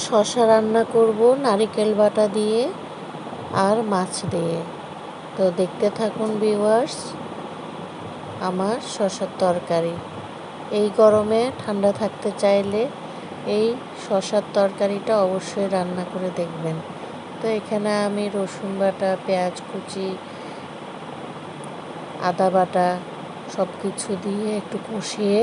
শশা রান্না করব, নারিকেল বাটা দিয়ে আর মাছ দিয়ে। তো দেখতে থাকুন ভিউয়ার্স আমার শশার তরকারি। এই গরমে ঠান্ডা থাকতে চাইলে এই শশার তরকারিটা অবশ্যই রান্না করে দেখবেন। তো এখানে আমি রসুন বাটা, পেঁয়াজ কুচি, আদা বাটা সব কিছু দিয়ে একটু কষিয়ে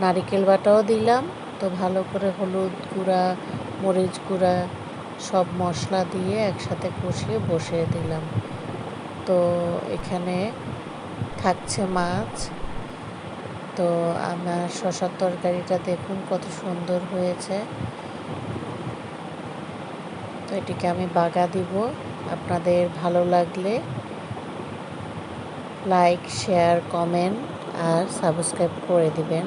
নারিকেল বাটাও দিলাম। তো ভালো করে হলুদ গুঁড়া, মরিচ গুঁড়া সব মশলা দিয়ে একসাথে কষিয়ে বসিয়ে দিলাম। তো এখানে থাকছে মাছ। তো আমার শশার তরকারিটা দেখুন কত সুন্দর হয়েছে। তো এটিকে আমি বাগা দিব। আপনাদের ভালো লাগলে লাইক, শেয়ার, কমেন্ট আর সাবস্ক্রাইব করে দিবেন।